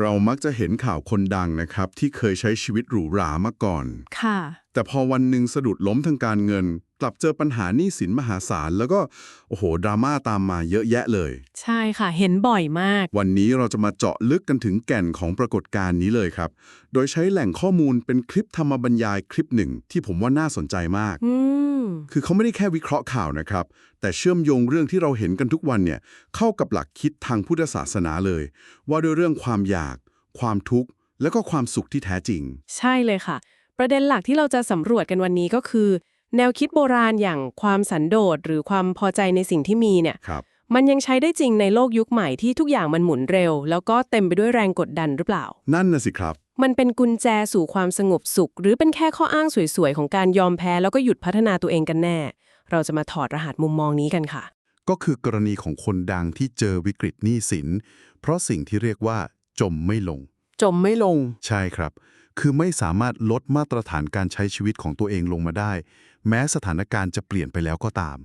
เรามักจะเห็นข่าวคนดังนะครับ ที่เคยใช้ชีวิตหรูหรามาก่อน ค่ะ แต่พอวันหนึ่งสะดุดล้มทางการเงิน กลับเจอปัญหาหนี้สินมหาศาล แล้วก็ โอ้โห ดราม่าตามมาเยอะแยะเลย ใช่ค่ะเห็นบ่อยมาก วันนี้เราจะมาเจาะลึกกันถึงแก่นของปรากฏการณ์นี้เลยครับ โดยใช้แหล่งข้อมูลเป็นคลิปธรรมบรรยายคลิปหนึ่งที่ผมว่าน่าสนใจมากอืมคือเขาไม่ได้แค่วิเคราะห์ข่าวนะครับ แต่เชื่อมโยงเรื่องที่เราเห็นกันทุกวันเนี่ยเข้ากับหลักคิดทางพุทธศาสนาเลย ว่าด้วยเรื่องความอยาก ความทุกข์ และก็ความสุขที่แท้จริง ใช่เลยค่ะ ประเด็นหลักที่เราจะสำรวจกันวันนี้ก็คือ แนวคิดโบราณอย่างความสันโดษหรือความพอใจในสิ่งที่มีเนี่ยครับมันยังใช้ได้จริงในโลกยุคใหม่ที่ทุกอย่างมันหมุนเร็ว แล้วก็เต็มไปด้วยแรงกดดันหรือเปล่า นั่นน่ะสิครับ มันเป็นกุญแจสู่ความสงบสุข หรือเป็นแค่ข้ออ้างสวยๆ ของการยอมแพ้แล้วก็หยุดพัฒนาตัวเองกันแน่ เราจะมาถอดรหัสมุมมองนี้กันค่ะ ก็คือกรณีของคนดังที่เจอวิกฤตหนี้สิน เพราะสิ่งที่เรียกว่า จมไม่ลง จมไม่ลง ใช่ครับ คือไม่สามารถลดมาตรฐานการใช้ชีวิตของตัวเองลงมาได้ แม้สถานการณ์จะเปลี่ยนไปแล้วก็ตาม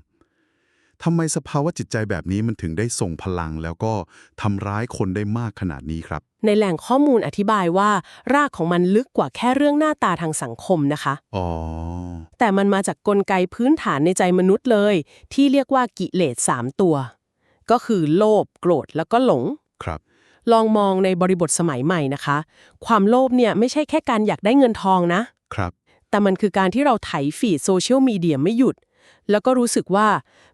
ทำไมสภาวะจิตใจแบบนี้มันถึงได้ส่งพลังแล้วก็ทำร้ายคนได้มากขนาดนี้ครับ ในแหล่งข้อมูลอธิบายว่า รากของมันลึกกว่าแค่เรื่องหน้าตาทางสังคมนะคะ อ๋อ แต่มันมาจากกลไกพื้นฐานในใจมนุษย์เลย ที่เรียกว่ากิเลส3ตัว ก็คือโลภโกรธแล้วก็หลง ครับ ลองมองในบริบทสมัยใหม่นะคะ ความโลภเนี่ยไม่ใช่แค่การอยากได้เงินทองนะ ครับ แต่มันคือการที่เราไถฟีดโซเชียลมีเดียไม่หยุด แล้วก็รู้สึกว่า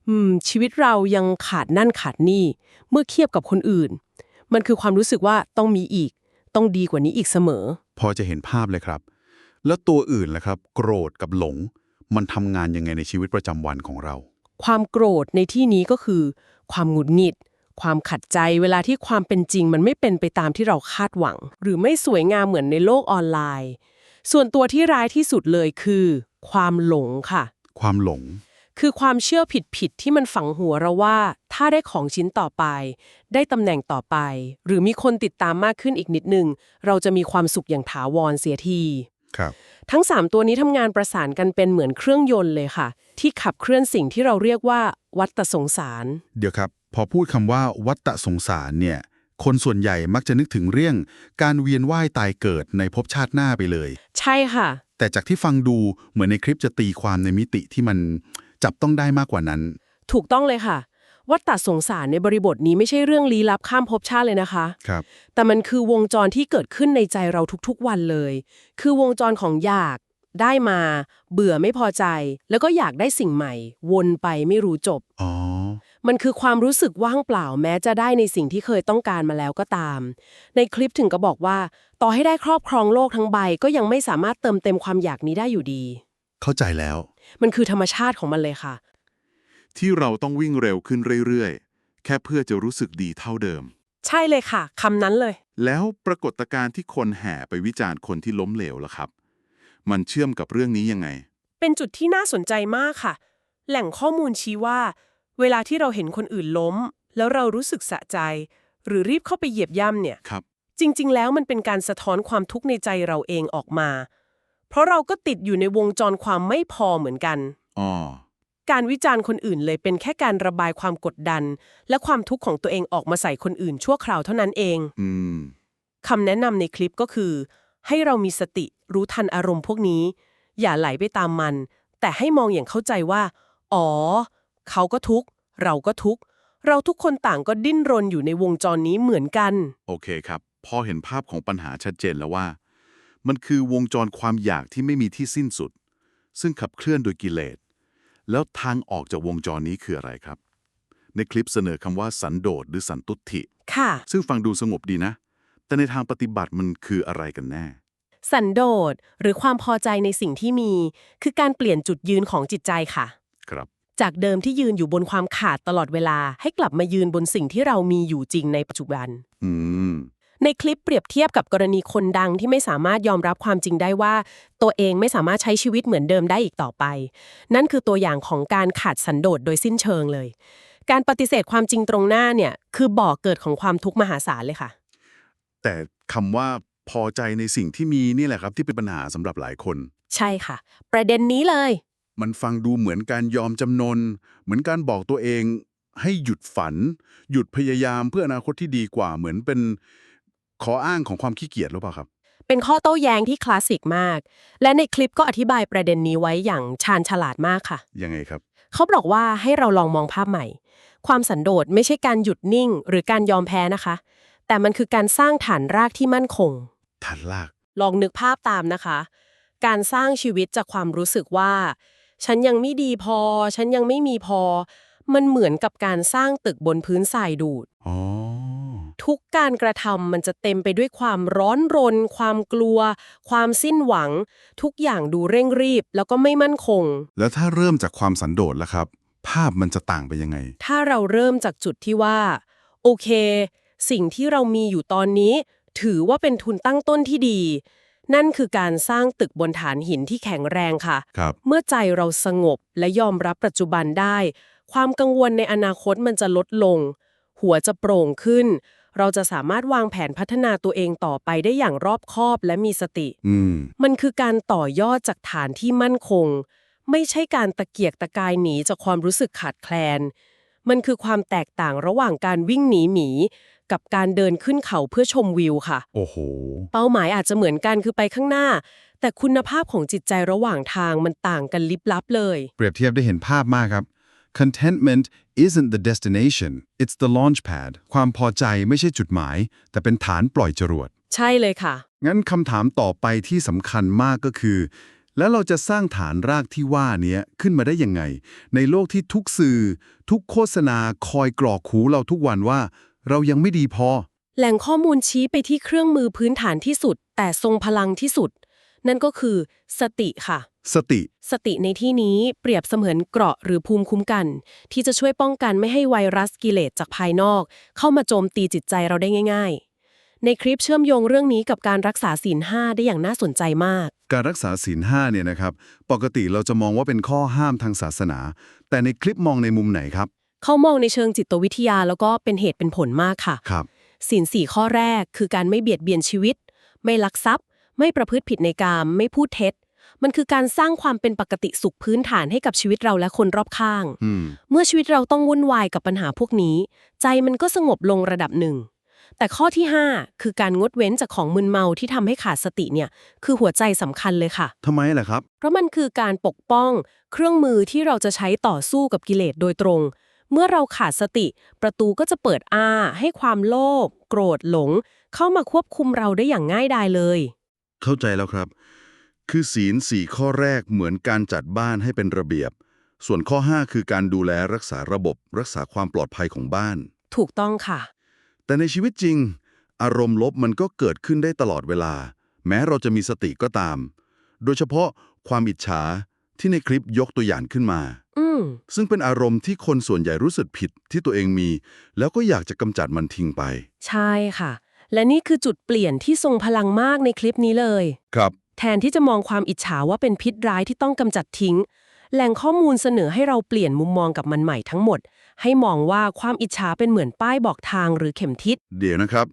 อืมชีวิตเรายังขาดนั่นขาดนี่ เมื่อเทียบกับคนอื่น มันคือความรู้สึกว่าต้องมีอีก ต้องดีกว่านี้อีกเสมอ พอจะเห็นภาพเลยครับ แล้วตัวอื่นล่ะครับ โกรธกับหลง มันทำงานยังไงในชีวิตประจำวันของเรา ความโกรธในที่นี้ก็คือ ความหงุดหงิด ความขัดใจเวลาที่ความเป็นจริงมันไม่เป็นไปตามที่เราคาดหวัง หรือไม่สวยงามเหมือนในโลกออนไลน์ ส่วนตัวที่ร้ายที่สุดเลยคือ ความหลงค่ะ ความหลง คือความเชื่อผิดๆที่มันฝังหัวเราว่า ถ้าได้ของชิ้นต่อไป ได้ตำแหน่งต่อไป หรือมีคนติดตามมากขึ้นอีกนิดนึง เราจะมีความสุขอย่างถาวรเสียทีครับทั้ง 3 ตัวนี้ทำงานประสานกันเป็นเหมือนเครื่องยนต์เลยค่ะ ที่ขับเคลื่อนสิ่งที่เราเรียกว่าวัฏสงสาร เดี๋ยวครับ พอพูดคำว่าวัฏสงสารเนี่ย คนส่วนใหญ่มักจะนึกถึงเรื่อง การเวียนว่ายตายเกิดในภพชาติหน้าไปเลย ใช่ค่ะ แต่จากที่ฟังดูเหมือนในคลิปจะตีความในมิติที่มันจับต้องได้มากกว่านั้น ถูกต้องเลยค่ะ วัฏสงสารในบริบทนี้ไม่ใช่เรื่องลี้ลับข้ามภพชาติเลยนะคะครับ แต่มันคือวงจรที่เกิดขึ้นในใจเราทุกๆวันเลย คือวงจรของอยากได้มา เบื่อไม่พอใจ แล้วก็อยากได้สิ่งใหม่ วนไปไม่รู้จบ อ๋อ มันคือความรู้สึกว่างเปล่าแม้จะได้ในสิ่งที่เคยต้องการมาแล้วก็ตาม ในคลิปถึงก็บอกว่า ต่อให้ได้ครอบครองโลกทั้งใบ ก็ยังไม่สามารถเติมเต็มความอยากนี้ได้อยู่ดี เข้าใจแล้ว มันคือธรรมชาติของมันเลยค่ะ ที่เราต้องวิ่งเร็วขึ้นเรื่อยๆ แค่เพื่อจะรู้สึกดีเท่าเดิม ใช่เลยค่ะคำนั้นเลย แล้วปรากฏการณ์ที่คนแห่ไปวิจารณ์คนที่ล้มเหลวล่ะครับ มันเชื่อมกับเรื่องนี้ยังไง เป็นจุดที่น่าสนใจมากค่ะ แหล่งข้อมูลชี้ว่า เวลาที่เราเห็นคนอื่นล้ม แล้วเรารู้สึกสะใจ หรือรีบเข้าไปเหยียบย่ำเนี่ย ครับ จริง ๆ แล้วมันเป็นการสะท้อนความทุกข์ในใจเราเองออกมา เพราะเราก็ติดอยู่ในวงจรความไม่พอเหมือนกัน อ๋อ การวิจารณ์คนอื่นเลยเป็นแค่การระบายความกดดัน และความทุกข์ของตัวเองออกมาใส่คนอื่นชั่วคราวเท่านั้นเอง อืม คำแนะนำในคลิปก็คือ ให้เรามีสติรู้ทันอารมณ์พวกนี้ อย่าไหลไปตามมัน แต่ให้มองอย่างเข้าใจว่า อ๋อ เขาก็ทุกข์ เราก็ทุกข์ เราทุกคนต่างก็ดิ้นรนอยู่ในวงจรนี้เหมือนกัน โอเคครับ พอเห็นภาพของปัญหาชัดเจนแล้วว่า มันคือวงจรความอยากที่ไม่มีที่สิ้นสุด ซึ่งขับเคลื่อนโดยกิเลส แล้วทางออกจากวงจรนี้คืออะไรครับ ในคลิปเสนอคำว่าสันโดษหรือสันตุติค่ะ ซึ่งฟังดูสงบดีนะ แต่ในทางปฏิบัติมันคืออะไรกันแน่สันโดษหรือความพอใจในสิ่งที่มี คือการเปลี่ยนจุดยืนของจิตใจค่ะ ครับ จากเดิมที่ยืนอยู่บนความขาดตลอดเวลาให้กลับมายืนบนสิ่งที่เรามีอยู่จริงในปัจจุบัน อืม ในคลิปเปรียบเทียบกับกรณีคนดังที่ไม่สามารถยอมรับความจริงได้ว่า ตัวเองไม่สามารถใช้ชีวิตเหมือนเดิมได้อีกต่อไป นั่นคือตัวอย่างของการขาดสันโดษโดยสิ้นเชิงเลย การปฏิเสธความจริงตรงหน้าเนี่ยคือบ่อเกิดของความทุกข์มหาศาลเลยค่ะ แต่คำว่าพอใจในสิ่งที่มีนี่แหละครับที่เป็นปัญหาสำหรับหลายคน ใช่ค่ะ ประเด็นนี้เลย มันฟังดูเหมือนการยอมจำนน เหมือนการบอกตัวเอง ให้หยุดฝัน หยุดพยายามเพื่ออนาคตที่ดีกว่าเหมือนเป็นข้ออ้างของความขี้เกียจหรือเปล่าครับ เป็นข้อโต้แย้งที่คลาสสิกมาก และในคลิปก็อธิบายประเด็นนี้ไว้อย่างชาญฉลาดมากค่ะ ยังไงครับ เขาบอกว่าให้เราลองมองภาพใหม่ ความสันโดษไม่ใช่การหยุดนิ่ง หรือการยอมแพ้นะคะ แต่มันคือการสร้างฐานรากที่มั่นคง ฐานลาก ลองนึกภาพตามนะคะ การสร้างชีวิตจากความรู้สึกว่า ฉันยังไม่ดีพอ ฉันยังไม่มีพอ มันเหมือนกับการสร้างตึกบนพื้นทรายดูด อ๋อ ทุกการกระทำมันจะเต็มไปด้วยความร้อนรน ความกลัว ความสิ้นหวัง ทุกอย่างดูเร่งรีบ แล้วก็ไม่มั่นคง แล้วถ้าเริ่มจากความสันโดษล่ะครับ ภาพมันจะต่างไปยังไง ถ้าเราเริ่มจากจุดที่ว่า โอเค สิ่งที่เรามีอยู่ตอนนี้ ถือว่าเป็นทุนตั้งต้นที่ดี นั่นคือการสร้างตึกบนฐานหินที่แข็งแรงค่ะ ครับ เมื่อใจเราสงบและยอมรับปัจจุบันได้ ความกังวลในอนาคตมันจะลดลง หัวจะโปร่งขึ้น เราจะสามารถวางแผนพัฒนาตัวเองต่อไปได้อย่างรอบคอบและมีสติ อืม มันคือการต่อยอดจากฐานที่มั่นคง ไม่ใช่การตะเกียกตะกายหนีจากความรู้สึกขาดแคลน มันคือความแตกต่างระหว่างการวิ่งหนีหมี กับการเดินขึ้นเขาเพื่อชมวิวค่ะ โอ้โห เป้าหมายอาจจะเหมือนกันคือไปข้างหน้า แต่คุณภาพของจิตใจระหว่างทางมันต่างกันลิบลับเลย เปรียบเทียบได้เห็นภาพมากครับ contentment isn't the destination it's the launch pad ความพอใจไม่ใช่จุดหมาย แต่เป็นฐานปล่อยจรวด ใช่เลยค่ะ งั้นคำถามต่อไปที่สำคัญมากก็คือ แล้วเราจะสร้างฐานรากที่ว่าเนี้ยขึ้นมาได้ยังไง ในโลกที่ทุกสื่อ ทุกโฆษณาคอยกรอกหูเราทุกวันว่า เรายังไม่ดีพอ แหล่งข้อมูลชี้ไปที่เครื่องมือพื้นฐานที่สุด แต่ทรงพลังที่สุด นั่นก็คือ สติค่ะ สติ สติในที่นี้เปรียบเสมือนเกราะหรือภูมิคุ้มกัน ที่จะช่วยป้องกันไม่ให้ไวรัสกิเลสจากภายนอก เข้ามาโจมตีจิตใจเราได้ง่าย ๆ ในคลิปเชื่อมโยงเรื่องนี้กับการรักษาศีลห้าได้อย่างน่าสนใจมาก การรักษาศีลห้าเนี่ยนะครับ ปกติเราจะมองว่าเป็นข้อห้ามทางศาสนา แต่ในคลิปมองในมุมไหนครับ เขามองในเชิงจิตวิทยาแล้วก็เป็นเหตุเป็นผลมากค่ะครับศีลสี่ข้อแรกคือการไม่เบียดเบียนชีวิต ไม่ลักทรัพย์ ไม่ประพฤติผิดในกามไม่พูดเท็จ มันคือการสร้างความเป็นปกติสุขพื้นฐานให้กับชีวิตเราและคนรอบข้างอืมเมื่อชีวิตเราต้องวุ่นวายกับปัญหาพวกนี้ ใจมันก็สงบลงระดับหนึ่ง แต่ข้อที่ 5 คือการงดเว้นจากของมึนเมาที่ทำให้ขาดสติเนี่ยคือหัวใจสำคัญเลยค่ะทำไมล่ะครับ เพราะมันคือการปกป้อง เครื่องมือที่เราจะใช้ต่อสู้กับกิเลสโดยตรง เมื่อเราขาดสติ ประตูก็จะเปิดอ้า ให้ความโลภโกรธหลง เข้ามาควบคุมเราได้อย่างง่ายดายเลย เข้าใจแล้วครับ คือศีลสี่ข้อแรกเหมือนการจัดบ้านให้เป็นระเบียบ ส่วนข้อ 5 คือการดูแลรักษาระบบ รักษาความปลอดภัยของบ้าน ถูกต้องค่ะ แต่ในชีวิตจริง อารมณ์ลบมันก็เกิดขึ้นได้ตลอดเวลา แม้เราจะมีสติก็ตาม โดยเฉพาะความอิจฉาที่ในคลิปยกตัวอย่างขึ้นมา อืม ซึ่งเป็นอารมณ์ที่คนส่วนใหญ่รู้สึกผิดที่ตัวเองมี แล้วก็อยากจะกำจัดมันทิ้งไป ใช่ค่ะ และนี่คือจุดเปลี่ยนที่ทรงพลังมากในคลิปนี้เลย ครับ แทนที่จะมองความอิจฉาว่าเป็นพิษร้ายที่ต้องกำจัดทิ้ง แหล่งข้อมูลเสนอให้เราเปลี่ยนมุมมองกับมันใหม่ทั้งหมด ให้มองว่าความอิจฉาเป็นเหมือนป้ายบอกทางหรือเข็มทิศ เดี๋ยวนะครับ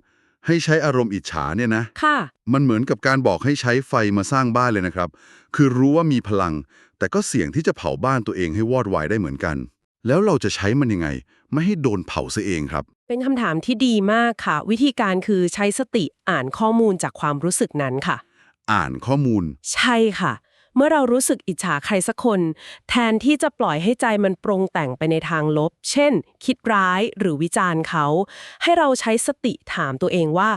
ให้ใช้อารมณ์อิจฉาเนี่ยนะ ค่ะ มันเหมือนกับการบอกให้ใช้ไฟมาสร้างบ้านเลยนะครับ คือรู้ว่ามีพลัง แต่ก็เสี่ยงที่จะเผาบ้านตัวเองให้วอดวายได้เหมือนกัน แล้วเราจะใช้มันยังไง ไม่ให้โดนเผาซะเองครับ เป็นคำถามที่ดีมากค่ะ วิธีการคือใช้สติอ่านข้อมูลจากความรู้สึกนั้นค่ะ อ่านข้อมูล ใช่ค่ะ เมื่อเรารู้สึกอิจฉาใครสักคน แทนที่จะปล่อยให้ใจมันปรงแต่งไปในทางลบ เช่น คิดร้ายหรือวิจารณ์เขา ให้เราใช้สติถามตัวเองว่า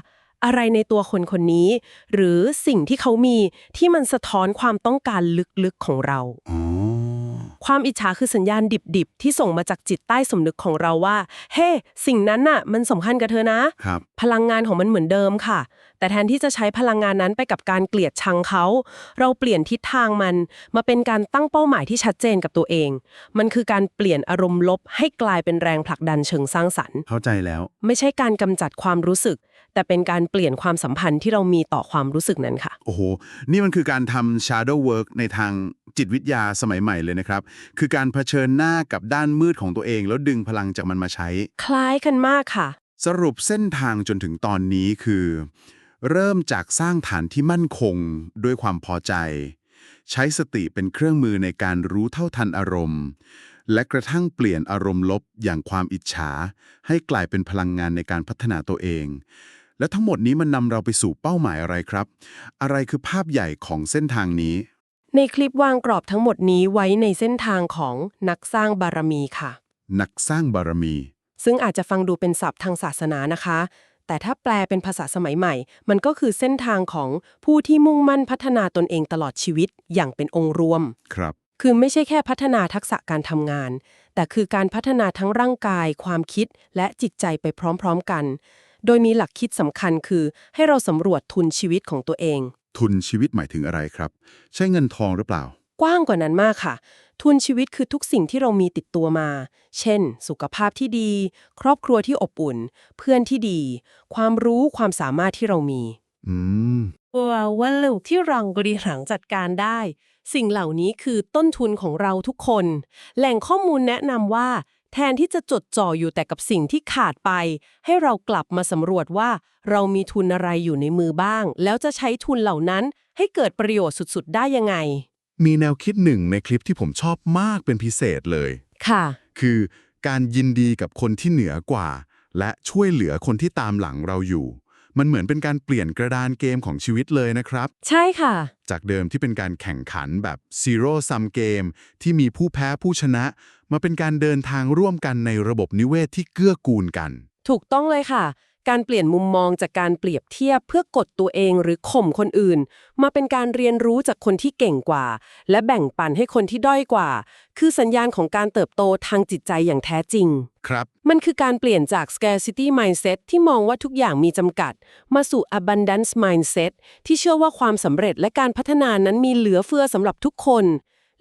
อะไรในตัวคนคนนี้ หรือสิ่งที่เขามีที่มันสะท้อนความต้องการลึกๆของเราอ๋อความอิจฉาคือสัญญาณดิบๆ ที่ส่งมาจากจิตใต้สำนึกของเราว่า เฮ้สิ่งนั้นน่ะ มันสำคัญกับเธอนะครับพลังงานของมันเหมือนเดิมค่ะ แต่แทนที่จะใช้พลังงานนั้นไปกับการเกลียดชังเขา เราเปลี่ยนทิศทางมัน มาเป็นการตั้งเป้าหมายที่ชัดเจนกับตัวเอง มันคือการเปลี่ยนอารมณ์ลบให้กลายเป็นแรงผลักดันเชิงสร้างสรรค์ เข้าใจแล้ว ไม่ใช่การกำจัดความรู้สึก แต่เป็นการเปลี่ยนความสัมพันธ์ที่เรามีต่อความรู้สึกนั้นค่ะ โอ้โห นี่มันคือการทำ shadow work ในทางจิตวิทยาสมัยใหม่เลยนะครับ คือการเผชิญหน้ากับด้านมืดของตัวเอง แล้วดึงพลังจากมันมาใช้ คล้ายกันมากค่ะ สรุปเส้นทางจนถึงตอนนี้คือ เริ่มจากสร้างฐานที่มั่นคงด้วยความพอใจ ใช้สติเป็นเครื่องมือในการรู้เท่าทันอารมณ์ และกระทั่งเปลี่ยนอารมณ์ลบอย่างความอิจฉา ให้กลายเป็นพลังงานในการพัฒนาตัวเอง และทั้งหมดนี้มันนำเราไปสู่เป้าหมายอะไรครับ อะไรคือภาพใหญ่ของเส้นทางนี้ ในคลิปวางกรอบทั้งหมดนี้ไว้ในเส้นทางของนักสร้างบารมีค่ะ นักสร้างบารมี ซึ่งอาจจะฟังดูเป็นศัพท์ทางศาสนานะคะ แต่ถ้าแปลเป็นภาษาสมัยใหม่ มันก็คือเส้นทางของผู้ที่มุ่งมั่นพัฒนาตนเองตลอดชีวิตอย่างเป็นองค์รวม ครับ คือไม่ใช่แค่พัฒนาทักษะการทำงาน แต่คือการพัฒนาทั้งร่างกาย ความคิดและจิตใจไปพร้อม ๆ กัน โดยมีหลักคิดสำคัญคือ ให้เราสำรวจทุนชีวิตของตัวเอง ทุนชีวิตหมายถึงอะไรครับ ใช่เงินทองหรือเปล่า กว้างกว่านั้นมากค่ะ ทุนชีวิตคือทุกสิ่งที่เรามีติดตัวมา เช่น สุขภาพที่ดี ครอบครัวที่อบอุ่น เพื่อนที่ดี ความรู้ความสามารถที่เรามี อืมว่าวันเร็วที่เราบริหารจัดการได้ สิ่งเหล่านี้คือต้นทุนของเราทุกคน แหล่งข้อมูลแนะนำว่า แทนที่จะจดจ่ออยู่แต่กับสิ่งที่ขาดไป ให้เรากลับมาสำรวจว่า เรามีทุนอะไรอยู่ในมือบ้าง แล้วจะใช้ทุนเหล่านั้นให้เกิดประโยชน์สุดๆ ได้ยังไง มีแนวคิดหนึ่งในคลิปที่ผมชอบมากเป็นพิเศษเลย ค่ะ คือการยินดีกับคนที่เหนือกว่า และช่วยเหลือคนที่ตามหลังเราอยู่ มันเหมือนเป็นการเปลี่ยนกระดานเกมของชีวิตเลยนะครับ ใช่ค่ะ จากเดิมที่เป็นการแข่งขันแบบ Zero Sum Game ที่มีผู้แพ้ผู้ชนะ มาเป็นการเดินทางร่วมกันในระบบนิเวศที่เกื้อกูลกัน ถูกต้องเลยค่ะ การเปลี่ยนมุมมองจากการเปรียบเทียบเพื่อกดตัวเองหรือข่มคนอื่น มาเป็นการเรียนรู้จากคนที่เก่งกว่า และแบ่งปันให้คนที่ด้อยกว่า คือสัญญาณของการเติบโตทางจิตใจอย่างแท้จริง ครับ มันคือการเปลี่ยนจาก scarcity mindset ที่มองว่าทุกอย่างมีจำกัด มาสู่ abundance mindset ที่เชื่อว่าความสำเร็จและการพัฒนานั้นมีเหลือเฟือสำหรับทุกคน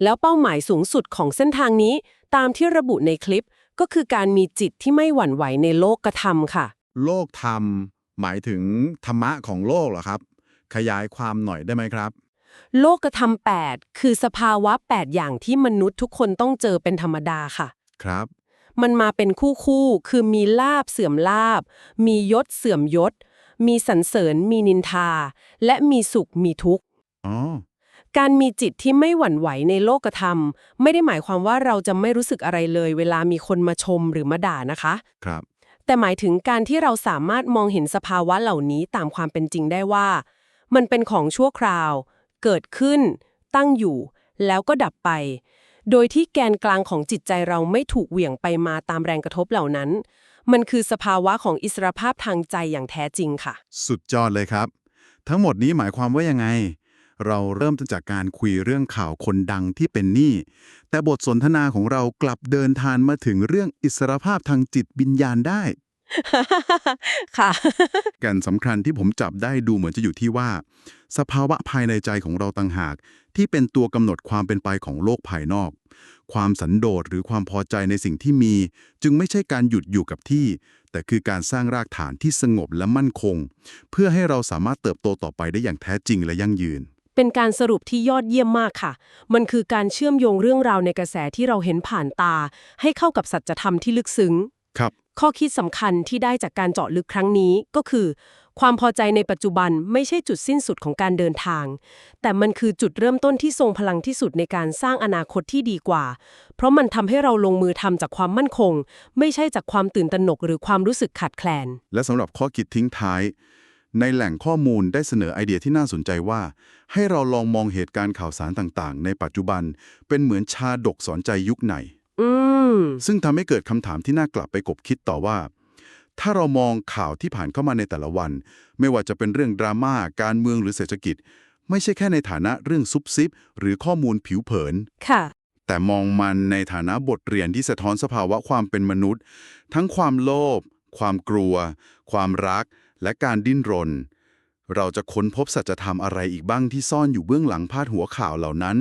แล้วเป้าหมายสูงสุดของเส้นทางนี้ ตามที่ระบุในคลิปก็คือการมีจิตที่ไม่หวั่นไหวในโลกกระทำค่ะ โลกธรรม หมายถึงธรรมะของโลกเหรอครับ ขยายความหน่อยได้ไหมครับ โลกธรรม8คือสภาวะ 8 อย่างที่มนุษย์ทุกคนต้องเจอเป็นธรรมดาค่ะ ครับ มันมาเป็นคู่คู่ๆคือมีลาบเสื่อมลาบ มียศเสื่อมยศ มีสรรเสริญ มีนินทา และมีสุขมีทุกข์อ๋อการมีจิตที่ไม่หวั่นไหวในโลกธรรม ไม่ได้หมายความว่าเราจะไม่รู้สึกอะไรเลย เวลามีคนมาชมหรือมาด่านะคะ ครับ แต่หมายถึงการที่เราสามารถมองเห็นสภาวะเหล่านี้ตามความเป็นจริงได้ว่า มันเป็นของชั่วคราว เกิดขึ้น ตั้งอยู่ แล้วก็ดับไป โดยที่แกนกลางของจิตใจเราไม่ถูกเหวี่ยงไปมาตามแรงกระทบเหล่านั้น มันคือสภาวะของอิสรภาพทางใจอย่างแท้จริงค่ะ สุดยอดเลยครับ ทั้งหมดนี้หมายความว่ายังไง เราเริ่มต้นจากการคุยเรื่องข่าวคนดังที่เป็นหนี้ แต่บทสนทนาของเรากลับเดินทางมาถึงเรื่องอิสรภาพทางจิตวิญญาณได้ ค่ะแกันสำคัญที่ผมจับได้ดูเหมือนจะอยู่ที่ว่า สภาวะภายในใจของเราต่างหาก ที่เป็นตัวกำหนดความเป็นไปของโลกภายนอก ความสันโดษหรือความพอใจในสิ่งที่มี จึงไม่ใช่การหยุดอยู่กับที่ แต่คือการสร้างรากฐานที่สงบและมั่นคง เพื่อให้เราสามารถเติบโตต่อไปได้อย่างแท้จริงและยั่งยืน เป็นการสรุปที่ยอดเยี่ยมมากค่ะ มันคือการเชื่อมโยงเรื่องราวในกระแสที่เราเห็นผ่านตา ให้เข้ากับสัจธรรมที่ลึกซึ้ง ครับ ข้อคิดสำคัญที่ได้จากการเจาะลึกครั้งนี้ก็คือ ความพอใจในปัจจุบันไม่ใช่จุดสิ้นสุดของการเดินทาง แต่มันคือจุดเริ่มต้นที่ทรงพลังที่สุดในการสร้างอนาคตที่ดีกว่า เพราะมันทำให้เราลงมือทำจากความมั่นคง ไม่ใช่จากความตื่นตระหนกหรือความรู้สึกขาดแคลน และสำหรับข้อคิดทิ้งท้าย ในแหล่งข้อมูลได้เสนอไอเดียที่น่าสนใจว่า ให้เราลองมองเหตุการณ์ข่าวสารต่างๆ ในปัจจุบันเป็นเหมือนชาดกสอนใจยุคไหนอืมซึ่งทำให้เกิดคำถามที่น่ากลับไปกบคิดต่อว่า ถ้าเรามองข่าวที่ผ่านเข้ามาในแต่ละวัน ไม่ว่าจะเป็นเรื่องดราม่าการเมืองหรือเศรษฐกิจ ไม่ใช่แค่ในฐานะเรื่องซุบซิบ หรือข้อมูลผิวเผินค่ะ แต่มองมันในฐานะบทเรียนที่สะท้อนสภาวะความเป็นมนุษย์ ทั้งความโลภความกลัว ความรัก และการดิ้นรน เราจะค้นพบสัจธรรมอะไรอีกบ้างที่ซ่อนอยู่เบื้องหลังพาดหัวข่าวเหล่านั้น